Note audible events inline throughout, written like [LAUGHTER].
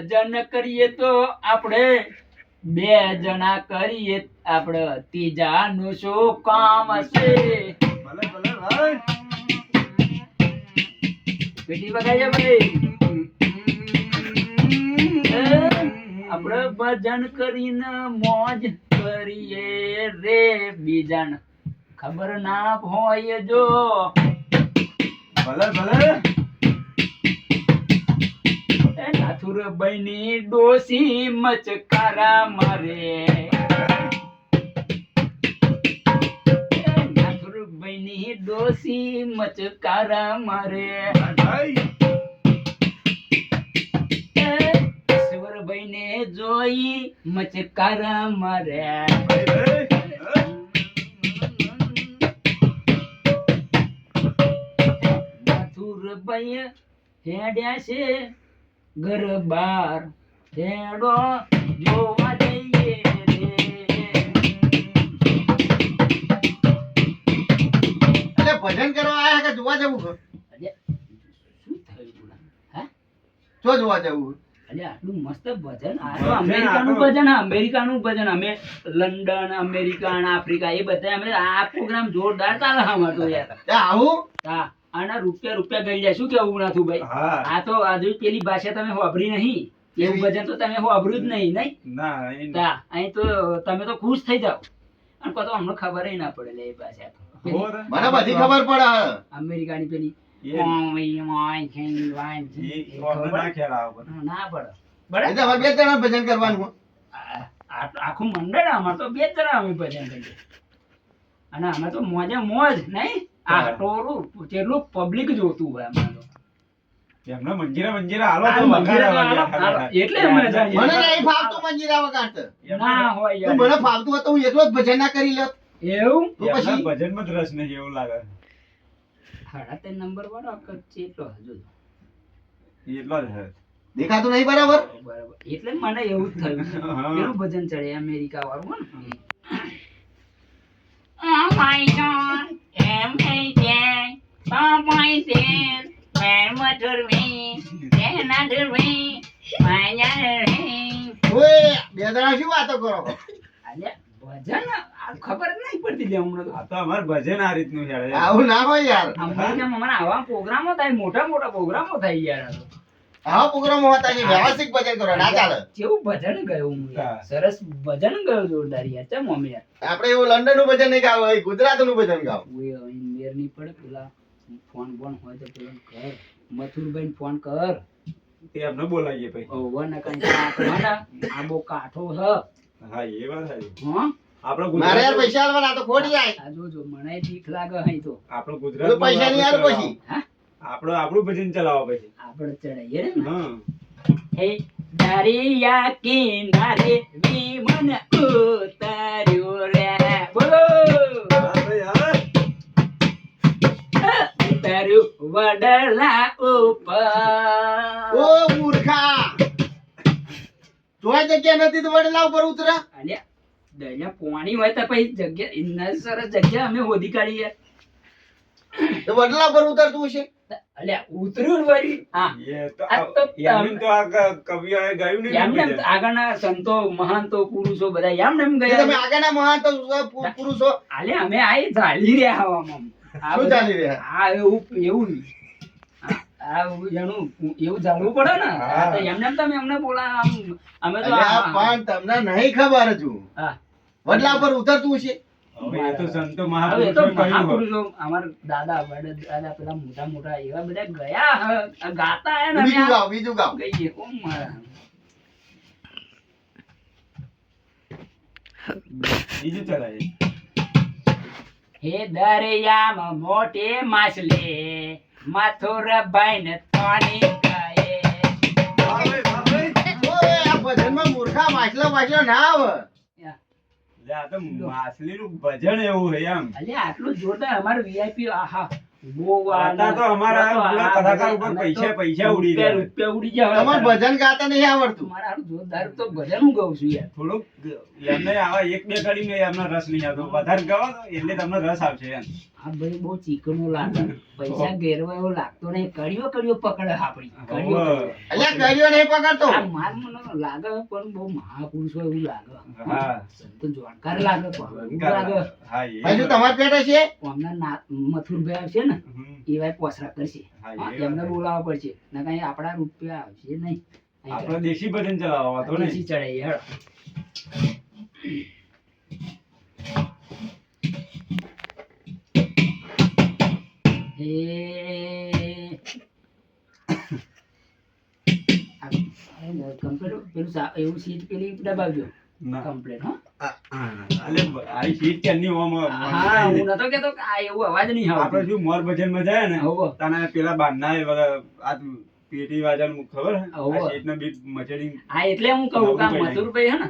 ભજન કરીએ તો આપણે બે જણા કરીએ આપણે ત્રીજાનું શું કામ છે ભલે ભલે ભાઈ. પેટી વગાડજે ભાઈ. આપણે ભજન કરીને મોજ કરીએ રે બીજાને. ખબર ના હોય જો. ભલે ભલે. એ બની ડોસી મચકારા મારે. એ બની ડોસી મચકારા મારે. ભાઈ ઈશ્વરભાઈ ને જોઈ મચકારા મારે. ભાઈ નાથુરભાઈ હેડ્યા છે ઘર બાર હેડો જોવા જઈએ એટલે ભજન કરવા આયા કે જોવા જવું શું થયું બોલા? હે? જો જોવા જવું અરે આટલું મસ્ત ભજન? અમેરિકાનું ભજન અમેરિકાનું ભજન. અમે લંડન અમેરિકા આફ્રિકા એ બધા અમે આ પ્રોગ્રામ જોરદાર ચાલે અમાર તો યાર. આવું? હા. આના રૂપિયા રૂપિયા ગઈ જાય. શું કેવું નાથુ ભાઈ આ તો આજુ પેલી ભાષા તમે વાપરી નહીં. એવું ભજન તો તમે વાપર્યું જ નહીં નહીં? ના અહીં તો તમે તો ખુશ થઈ જાઓ. અને કહો તો અમને ખબર ના પડે એ ભાષા મને બધી ખબર પડે અમેરિકાની પેલી આખું મંડળ અમાર તો બે જણા અમે ભજન કરીએ. અને અમે તો મોજે મોજ નહીં? આ. ટોરું કેટલું પબ્લિક જોતું હોય એમાં એમને મંજીરા મંજીરા હાલો તો મંજીરા હાલો, હાલો. એટલે જઈએ. મને નહીં ફાવતું મંજીરા વગાડતા. ના હોય યાર. મને ફાવતું હોય તો હું એકલો જ ભજન ના કરી લેત એવું? તો પછી ભજનમાં માં રસ નહીં એવું લાગે. સાડા તે નંબર વાળો કેટલો હજુ એટલો જ હે દેખાતું નહીં બરાબર? બરાબર. એટલે મને એવું જ થયું. [LAUGHS] એનું ભજન ચડે અમેરિકા વાળું હો ને. Oh my God. ઓય શું વાતો કરો? ભજન આ ખબર જ નહીં પડતી લે હમણાં તો. આ તો અમાર ભજન આ રીતનું છે આવું ના હોય યાર. અમારા આવા પ્રોગ્રામો થાય મોટા મોટા પ્રોગ્રામો થાય યાર. આ તો. આવા પ્રોગ્રામો હતા કે વ્યવસ્થિત ભજન કરો ના ચાલે. કેવું ભજન ગયું હા. સરસ ભજન ગયું જોરદાર યાર ચમ અમે યાર. આપણે એવું લંડનનું ભજન નહીં ગાવ ગુજરાતનું ભજન ગાવ. મેર નહીં પડે પેલા. ફોન બોન હોય તો પેલા કર. મથુરભાઈ ફોન કર. એમને બોલાવીએ પછી. ઓવર ના કંઈ કાઠો હે ને, આ બહુ કાઠો હ. હા એ વાત સાચી. હં? મારે યાર પૈસા આલવાના તો ખોટી જાય. જોજો મને બીક લાગે અહીં તો. આપણો ગુજરાત પૈસા નહીં આલું પછી. હા? આપણો આપણું ભજન ચલાવો પછી. આપણે ચડાઈએ રે ને હા. હે દરિયા કિનારે વિમન ઉતાર્યો રે. બોલો. ઉતાર્યું વડલા ઉપર. ઓ મૂર્ખા. જોઈ જગ્યા નથી તો વડલા ઉપર ઉતરા. અલ્યા દરિયા પોણી હોય તો પછી જગ્યા ઇન્ના સરસ જગ્યા અમે શોધી કાઢીએ. તો વડલા પર ઉતરતું હશે. અલ્યા ઉતર્યું વળી? હા. તો આ તો આ- એમને તો આ ક- કવિઓએ ગાયું નહીં આગળના સંતો મહાનતો પુરુષો બધા એમને એમ ગયા. તમે આગળના મહાન પુરુષો? અલે અમે આ ઝાલી રહ્યા હવામાં શું ચાલી રહ્યા? આ એવું એવું આ- આ એનું એવું જાણવું પડે ને. એમને એમ તમે અમને બોલા આમ અમે તો આ- પણ તમને નહીં ખબર હજુ. હા. વડલા ઉપર ઉતરતું હશે. દાદા દાદા પેલા મોટા મોટા એવા બધા ગયા ગાતા હે ને બીજું ગાવ ગઈએ ઓ મારા. બીજું ચલાવીએ. હે દરિયામાં મોટે માછલી મથુરભાઈ ને પાણી ગાય ઓય, આ ભજનમાં મૂર્ખા માછલા માછલા ના આવે. લે, આ ભજન એવું છે એમ. અલ્યા આટલું જોરદાર અમારું વીઆઈપી આહા ગોવા આટલા તો અમારા પેલા કલાકાર ઉપર પૈસા- પૈસા ઉડી જાય. રૂપિયા ઉડી જાય તમારે ભજન ગાતા નહીં આવડતું. મારા હારું જોરદાર તો ભજન હું ગાઉં છું યાર. થોડુંક એમને આવા એક બે મેં એમને રસ નહીં આવતો. વધારે ગયો એટલે તમને રસ આવશે એમ. આ ભાઈ બહુ ચીકણો લાગે. પૈસા ગેરવા એવો લાગતો નહીં. કડિયો કડિયો પકડે આપડી કડિયો. અલ્યા નહીં પકડતો. આ માર મને લાગે પણ બહુ મહાપુરુષ હોય એવું લાગે. હા. સંતો જાણકાર લાગે પણ લાગે. હા, એ તમારે પેટે છે? હમણાં ના મથુરભાઈ આવશે ને એવા એવાય પોસરા કરશે. હા, હા, એમને બોલાવવા પડશે. ને કઈ આપડા રૂપિયા આવશે નહીં. આપણે દેશી ભજન ચલાવવા તો નહીં. દેશી ચડાઈ હેડો. એવું સીટ પેલી દબાવજો. ના. કમ્પ્લેટ હો. આ- આ- અલે, આ સીટ ક્યારની ઓમ ઓમ હા હું નતો કેતો કે આ એવું અવાજ નહીં આપણે આવતો શું મોર ભજનમાં જાય ને હોવો. તને પેલા બારના એ આ પેટી વાજાનું ખબર હે? સીટનો બીટ મચડી હા એટલે હું કહું કે આ ભાઈ હે ને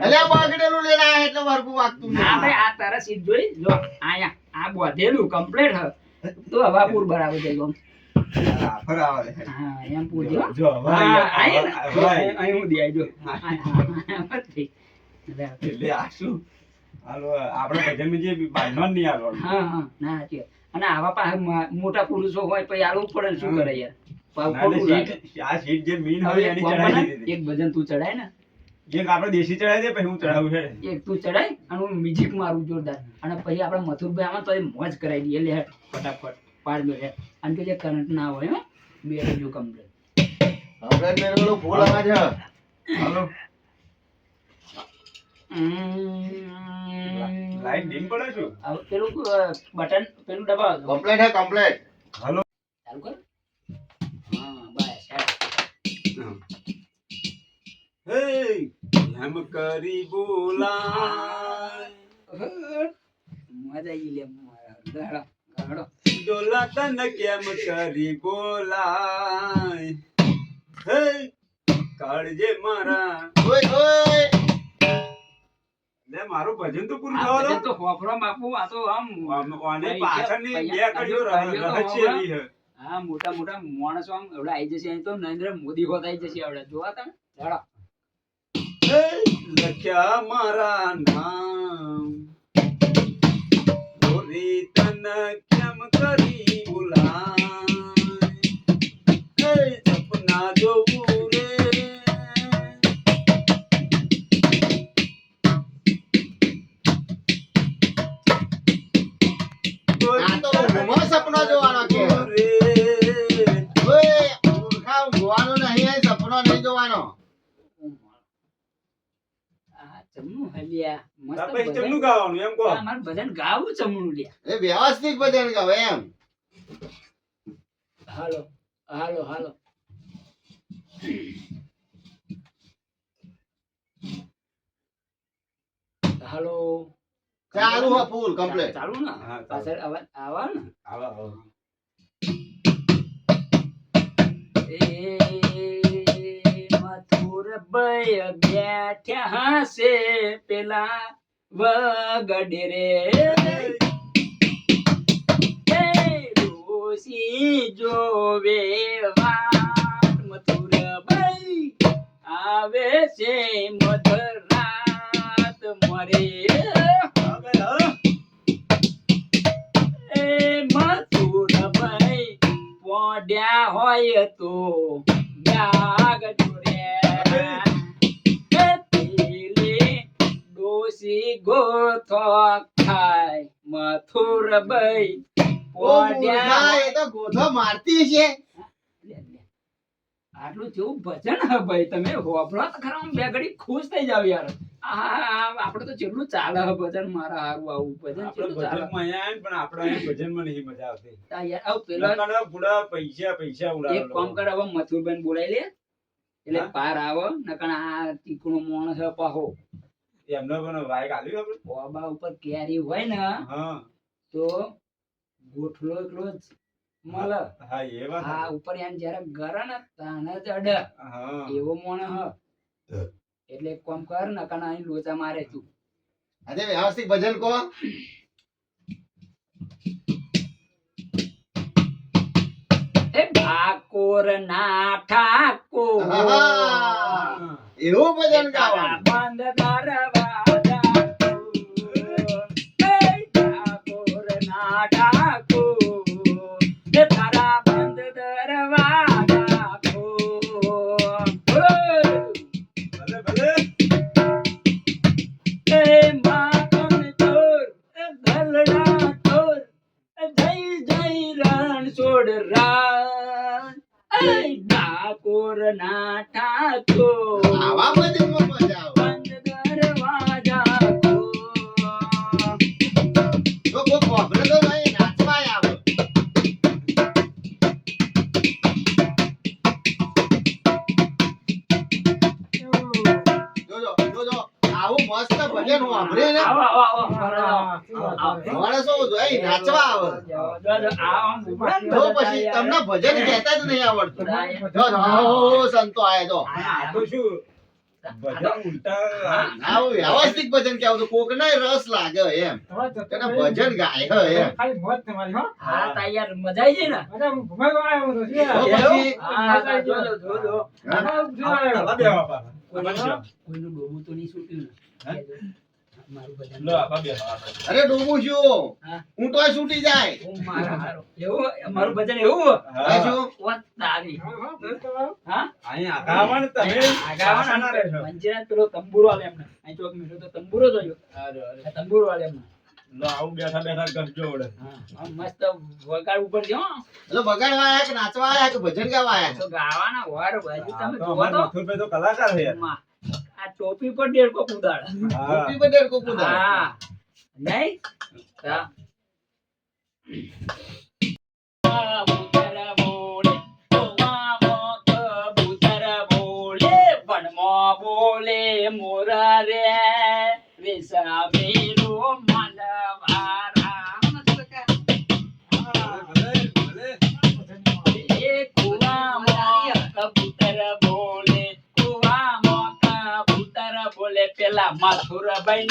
અલ્યા ફટાફટ બગડેલું આયા એટલે વરગું વાગતું ના ભાઈ આ તારા સીટ જોઈ જો આયા આ બોધેલું કમ્પ્લીટ હ. તો હવા પૂર બરાબર જઈ ગયું હા એમ જો. અહીં હું જો. એટલે આ શું? હાલો આપણે ભજનમાં જે બાંધવાનું નહીં આવવાનું હા હા ના અને આવા પાસે મોટા પુરુષો હોય પછી આલવું પડે શું કરે યાર? આ સીટ જે મીન હોય એની ચડાવી દીધી એક ભજન તું ચડાય ને? એક આપણે દેશી ચડાવી દે પછી હું ચડાવું છે. એક તું ચડાય અને હું મ્યુઝિક મારું જોરદાર. અને પછી આપણે મથુરભાઈ આમાં તો એ મોજ કરાવી દઈએ લે. ફટાફટ. પાડ દો આમ અને કે જે કરંટ ના હોય હો બે જો કમ્પ્લેટ હવે મેરે પેલો ફૂલ અવાજ છે. હાલો. લાઈન ડીમ પડે છું. પેલું બટન પેલું દબાવો તો. કમ્પ્લેટ હે કમ્પ્લેટ હાલો. ચાલુ કર. હા બાય. હે એમ કરી બોલા મજા આવી લે મારા ગાડો ગાળો ડોલા તન કેમ કરી બોલાય? હે કાળજે મારા. ઓય ઓય. લે મારું ભજન તો પૂરું થવા દો તો હોફરો બાપુ આ તો આમ પાછળની બે રહસ્ય એવી હા. મોટા મોટા માણસો આમ એવડા આઈ જશે અહીં તો નરેન્દ્ર મોદી હોત આવી જશે એવડા. જોવા તમે? લખ્યા મારા નામ. ગોરી તન કેમ કરી બોલાય હે, સપના જોવું રે? આ ચમનું હલિયા મસ્ત પછી ચમનું ગાવાનું એમ કહો. આ મારે ગાવું ચમનું લ્યા. એ વ્યવસ્થિત ભજન ગાવે એમ. હાલો હાલો હાલો. હાલો. ચાલુ હે ફૂલ કમ્પ્લેટ ચાલુ ને? પાછળ અવાજ આવા ને? આવો, આવો. એ મથુર બેઠ્યા હશે પેલા વગડે રે. એ જોવે વાત મથુર ભાઈ આવે છે મધર રાત મરે હવે, ભાઈ પોડ્યા હોય તો ડાગ ડોસી ગોથો ખાય મૂર્ખા તો ગોધો મારતી છે. આટલું જેવું ભજન હે ભાઈ તમે હોભળો તો ખરા બે ઘડી ખુશ થઈ જાવ યાર. આ આપણે તો જેટલું ચાલે હે ભજન મારા હારું આવું ભજન ચાલે. આયા પણ આપણે ભજનમાં નહીં મજા આવતી. યાર આવ પેલા બુડા પૈસા પૈસા ઉડાવ એક કામ કર હવે મથુરબેન બોલાઈ લે. એટલે? પાર આવો નકણ આ તીકણો મોણ છે પાહો. એમને પણ વાયક આલ્યું આપણે? ઓબા ઉપર કેરી હોય ને હા. તો ગોઠલો એટલો જ મળે હા એ વાત હા ઉપર એમ જયારે ગરે ને તાને જ અડ. એવો મોણ હ. એટલે એક કામ કર ને કણ અહીં લોચા મારે તું. અરે વ્યવસ્થિત ભજન કો ઠાકોર ના ઠાકોર. એવું ભજન ગાવા બંધ દરવાજા Valeu! માણસો જોઈ નાચવા આવે. ને તો પછી તમને ભજન કહેતા જ નહીં આવડતું. જો સંતો આયા તો શું ભજન ઉલટા. આવું વ્યવસ્થિત ભજન કેવું તો કોક રસ લાગે એમ. તને ભજન ગાય હે એમ. હા યાર મજા આવી જાય ને. તો પછી હા તા જો જો જો જો. અરે ડૂબું છું. હું. તો છૂટી જાય. મારા હારો. એવું મારું ભજન એવું તારી. પેલો તંબુરો આલે એમને. અહીં ચોક મીઠો તો તંબુરો જોયો? તંબુરો આલે એમને. આવું બેઠા બેઠા મસ્ત વગાડ ઉપર છે એટલે વગાડવા આયા કે નાચવા આયા કે ભજન ગાવા આયા તો ગાવાના વાર બાજુ તમે તો કલાકાર છે યાર. માં, આ ટોપી પર ડેડકો કુદાડે હા. ટોપી પર ડેડકો કુદાળ હા. નહીં? હા. બોલે, મોર રે, વિસામેરો મથુરભાઈ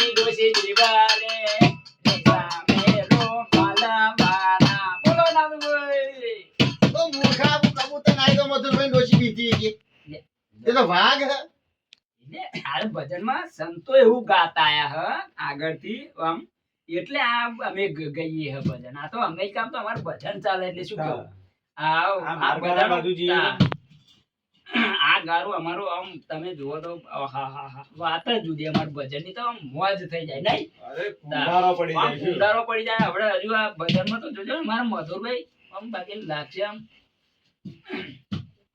હે. એટલે આ ભજનમાં સંતો એવું ગાતા આયા હ આગળથી આમ એટલે આ અમે ગઈએ હ ભજન. આ તો અમે કામ તો અમારું ભજન ચાલે એટલે શું કહું આ ભજન આ ગારું અમારું આમ તમે જુઓ તો હા હા હા વાત જ જુદી અમારું ભજનની તો આમ મોજ થઈ જાય નહીં? અરે, પડી જાય છે. પડી જાય. હવે હજુ આ ભજનમાં તો જોજો ને મારા મધુરભાઈ આમ બાકી લાગશે આમ.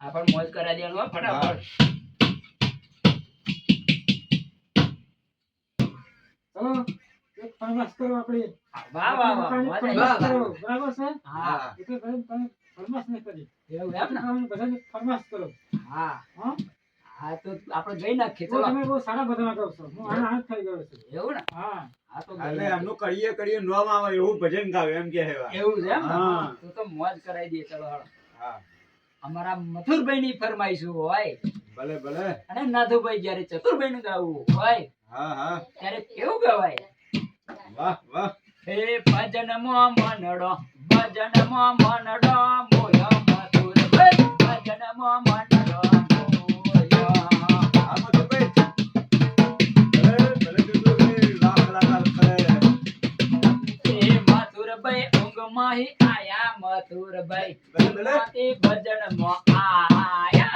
આ પણ મોજ કરાવી દેવાનું ફટાફટ. વાહ વાહ વાહ મોજ આવી. હા. એવું એમ ને? હા. હા? તો આપણે જઈ નાખીએ ચલો. એવું? ને? હા. તો એટલે એમનું કરીએ કરીએ નોમ આવે એવું ભજન ગાવે એમ કે હેવા. એવું છે એમ હા. તો તો મોજ કરાવી દઈએ ચલો હાલો. હા. અમારા મથુરભાઈ ની ફરમાઈશું હોય. ભલે ભલે. અને નાથુભાઈ જયારે ચતુરભાઈ નું ગાવું હોય હા હા. ત્યારે કેવું ગવાય? વાહ વાહ. હે ભજનમાં મનડો ભજનમાં મનડો મોયો મથુરભાઈ ભજનમાં મનડો. મોયો હા, મથુરભાઈ. ભલે, ભલે ચતુરભાઈ, લાખ કલાકાર ભલે. એ મથુરભાઈ ઊંઘમાં હી આયા મથુરભાઈ ભાઈ. ઊંઘમાંથી ભજનમાં આયા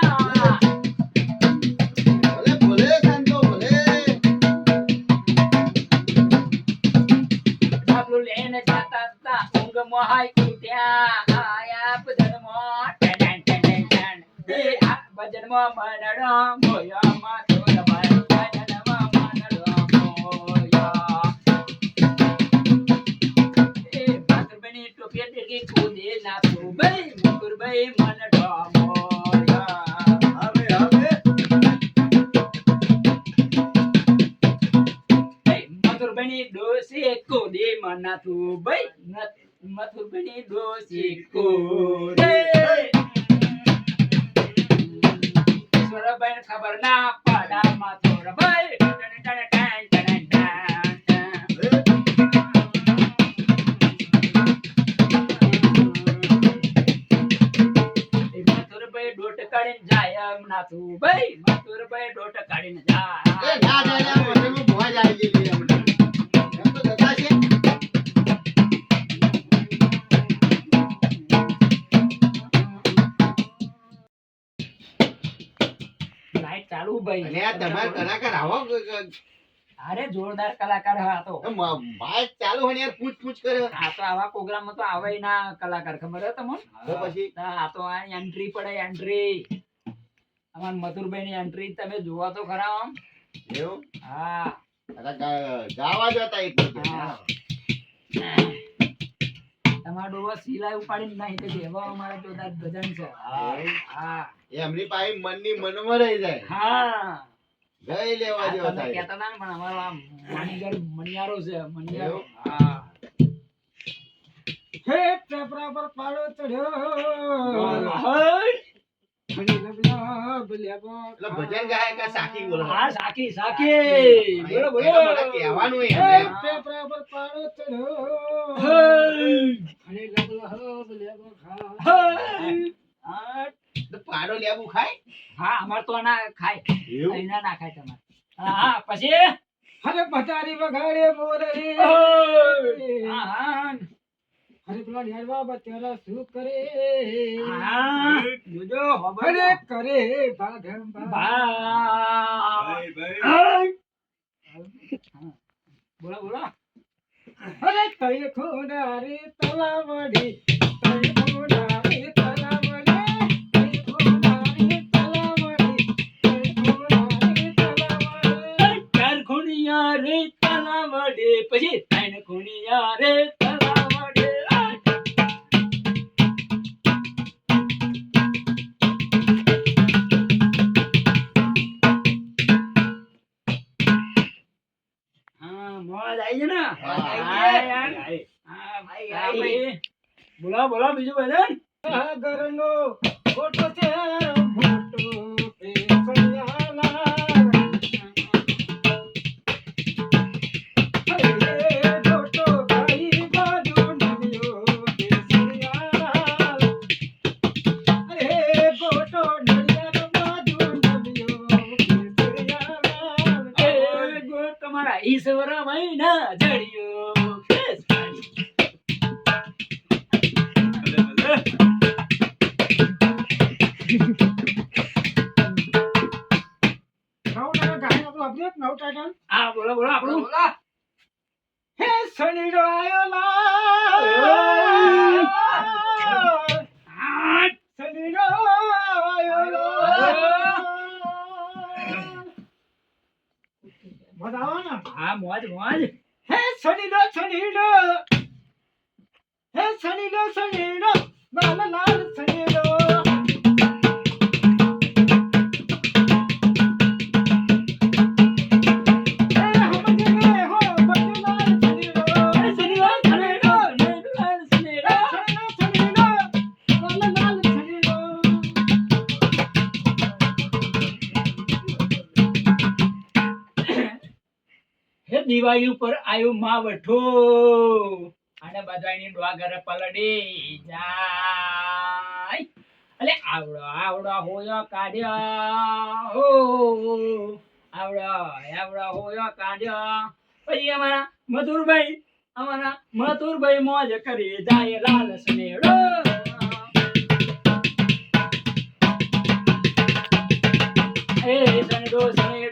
લઈને જાતા હતા ઊંઘમાં ઉઠ્યા આ ભજનમાં મનડો મોયો મથુરભાઈ ભજનમાં મનડો મોયો એ મથુરભાઈની ટોપી ટેકી કૂદે નાથુભાઈ મથુરભાઈ મનડો મોયો આવે, આવે. મથુરભાઈની ડોસી કુદે કુદે ઈશ્વરભાઈને ખબર ના પડા મથુરભાઈ ટન ટન ટન ટન ટન. એ મથુરભાઈ ડોટ કાઢીને જાય મથુરભાઈ ડોટ કાઢીને જાય ભાઈ. અને તમાર કલાકાર આવો અરે જોરદાર કલાકાર હા આ તો એ ચાલુ હોય યાર પૂછ પૂછ કરે. આ તો આવા પ્રોગ્રામ તો આવે ના કલાકાર ખબર હે તમને? તો પછી? આ તો આ એન્ટ્રી પડે એન્ટ્રી અમાર મધુરભાઈ ની એન્ટ્રી તમે જોવા તો ખરા આમ. એવું? હા. ગાવા જતા એક. તમારો ડોબો સિલાઈ ઉપાડીને નાખી દે એવા અમારા જોરદાર ભજન છે. હા. એમની પાસે મનની મનમાં રહી જાય. હા. જઈ લેવા આ જેવા થાય. કહેતા હતા પણ અમારો આ મણિયારો છે મણિયારો. હા. હે પેપરા પર પાડો ચડ્યો ભજન ગાય કે સાખી બોલો? હા સાકી સાકી બોલો બોલો. કહેવાનું હે એમ. એમ. પેપરા પર પાડો અને લેવું ખાય? હા અમાર તો ના ખાય. એના ના ખાય તમારે. હા હા પછી? અરે પથારી વગાડે મોરે હા હા. અરે પેલા નેરવા બચારા શું કરે? જોજો છે? કરે ભાગમ ભાગ. ભાઈ ભાઈ. બોલા બોલો. અરે કઈ ખોડા રે તલાવડી ચાર ખૂણિયા રે તલાવડે પછી ત્રણ ખૂણિયા રે બોલો બોલો બીજું બધું સાગરનો ફોટો મજા આવે ને. હા મોજ મોજ. હે શનિડો શનિડો હે શનિડો શનિડો લાલ લાલ શનિડો દિવાળી ઉપર આવ્યું માં વઠો અને બધા એની ડોગર પલડી જાય. એટલે આવડો આવડો હોયો કાઢ્યો. હો, આવડો આવડો હોયો કાઢ્યો. પછી અમારા મધુરભાઈ અમારા મધુરભાઈ મોજ કરી જાય લાલ સનેડો. એ સનેડો સનેડો.